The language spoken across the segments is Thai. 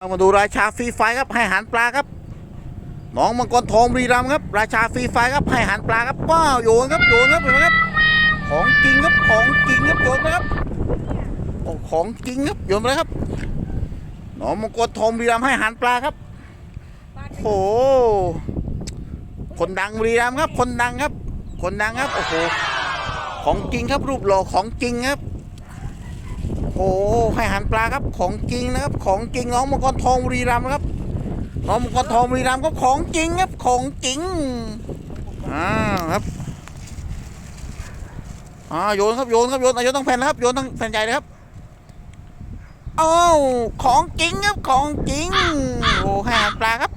มาดูราชาฟรีไฟครับให้หารปลาครับน้องมังกรทองบุรีรัมครับ ราชาฟรีไฟครับให้หารปลาครับว้าวโยนครับโยนครับเห็นไหมครับ ของจริงครับของจริงครับโยนไปครับของจริงครับโยนไปเลยครับน้องมังกรทองบุรีรัมให้หารปลาครับโอ้โหคนดังบุรีรัมครับ คนดังครับ คนดังครับโอ้โหของจริงครับรูปหล่อของจริงครับ โอ้ให้อาหารปลาครับของจริงนะครับ ของจริงน้องมังกรทองบุรีรัมย์ครับน้องมังกรทองบุรีรัมย์ก็ของจริงครับของจริงอ่าครับอ่าโยนครับโยนครับโยนอะโยนทั้งแผ่นนะครับโยนทั้งแผ่นใหญ่เลยครับโอ้าวของจริงครับของจริงโอ้ให้อาหารปลาครับ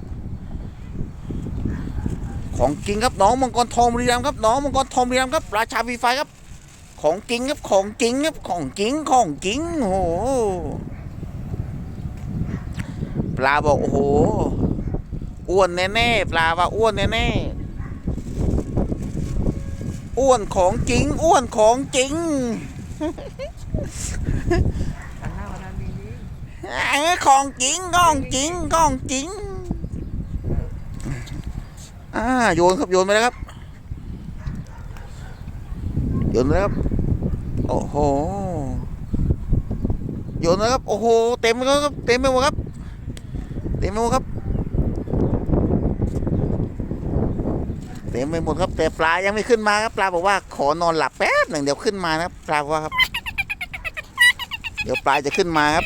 ของจริงครับน้องมังกรทองบุรีรัมย์ครับน้องมังกรทองบุรีรัมย์ครับราชาวีไฟครับ ของจริงครับของจริงครับของจริงของจริงโอ้โหปลาบอกโอ้โหอ้วนแน่ๆปลาว่าอ้วนแน่ๆอ้วนของจริง อ้วนของจริงหันหน้ามาทางเอ้ของจริงของจริงของจริงอ่าโยนครับโยนไปแล้วครับ โยนนะครับ โอ้โห โยนนะครับ โอ้โห เต็มแล้วครับ เต็มไปหมดครับ เต็มไปหมดครับ เต็มไปหมดครับ แต่ปลายังไม่ขึ้นมาครับ ปลาบอกว่าขอนอนหลับแป๊บหนึ่งเดี๋ยวขึ้นมานะครับ ปลาบอกว่าครับ เดี๋ยวปลาจะขึ้นมาครับ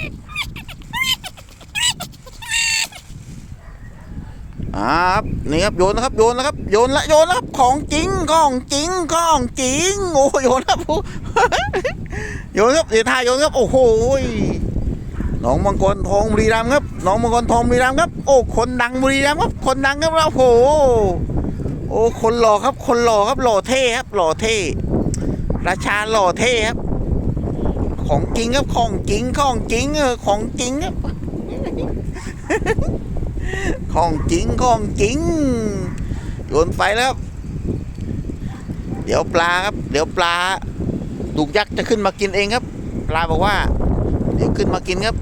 อ่า ครับนี่ครับโยนนะครับโยนนะครับโยนละโยนละครับของจริงของจริงของจริงโอ้โยนครับโยนครับเดี๋ยวท่าโยนครับโอ้โหน้องมังกรทองบุรีรัมย์ครับน้องมังกรทองบุรีรัมย์ครับ โอ้คนดังบุรีรัมย์ครับคนดังครับโอ้โหโอ้คนหล่อครับ คนหล่อครับหล่อเท่ครับ หล่อเท่ราชาหล่อเท่ครับ ของจริงครับของจริงของจริงเออของจริงครับ ของจริงของจริงโยนไปแล้วเดี๋ยวปลาครับ เดี๋ยวปลาดุกยักษ์จะขึ้นมากินเองครับ ปลาบอกว่า เดี๋ยวขึ้นมากินครับ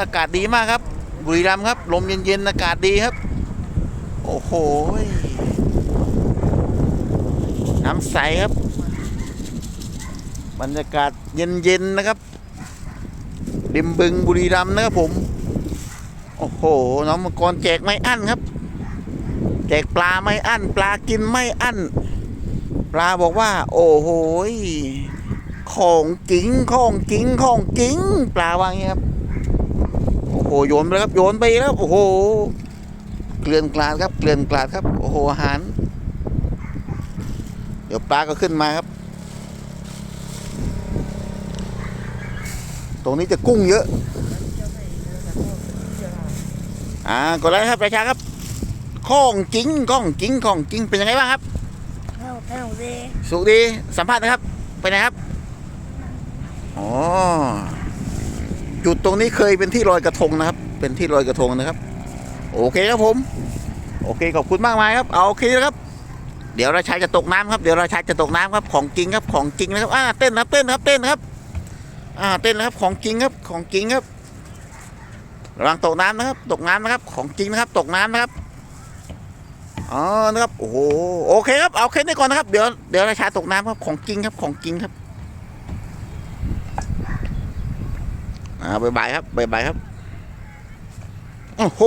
อากาศดีมากครับ บุรีรัมย์ครับ ลมเย็นๆ อากาศดีครับ โอ้โห น้ำใสครับ บรรยากาศเย็นๆ นะครับริมบึงบุรีรัมย์นะครับผม อ้โห น้องมังกรแจกไม่อั้นครับ แจกปลาไม่อั้น ปลากินไม่อั้น ปลาบอกว่า โอ้โหของจริงของจริงของจริง ปลาว่างี้ครับ โอ้โหโยนไปครับโยนไปแล้วโอ้โหเกลื่อนกลาดครับเกลื่อนกลาดครับโอ้โหอาหาร เดี๋ยวปลาก็ขึ้นมาครับ ตรงนี้จะกุ้งเยอะ อ่ากดไลค์ครับประชาครับข้องจริงข้องจริงข้องจริงเป็นยังไงบ้างครับเข้าเข้าสิสุขดีสัมภาษณ์นะครับเป็นไงครับอ๋อจุดตรงนี้เคยเป็นที่ลอยกระทงนะครับ เป็นที่ลอยกระทงนะครับ โอเคครับผม โอเคขอบคุณมากมายครับ เอาโอเคนะครับ เดี๋ยวราชาจะตกน้ำครับเดี๋ยวราชาจะตกน้ำครับของจริงครับของจริงนะครับอ่าเต้นครับเต้นครับเต้นครับอ่าเต้นนะครับของจริงครับของจริงครับ ระวังตกน้ำนะครับ ตกน้ำนะครับ ของจริงนะครับ ตกน้ำนะครับอ๋อนะครับ โอ้โห โอเคครับ เอาแค่นี้ก่อนนะครับ เดี๋ยว เดี๋ยวราชาตกน้ำครับ ของจริงครับ ของจริงครับ อ่าบายบายครับบายบายครับ โอ้โห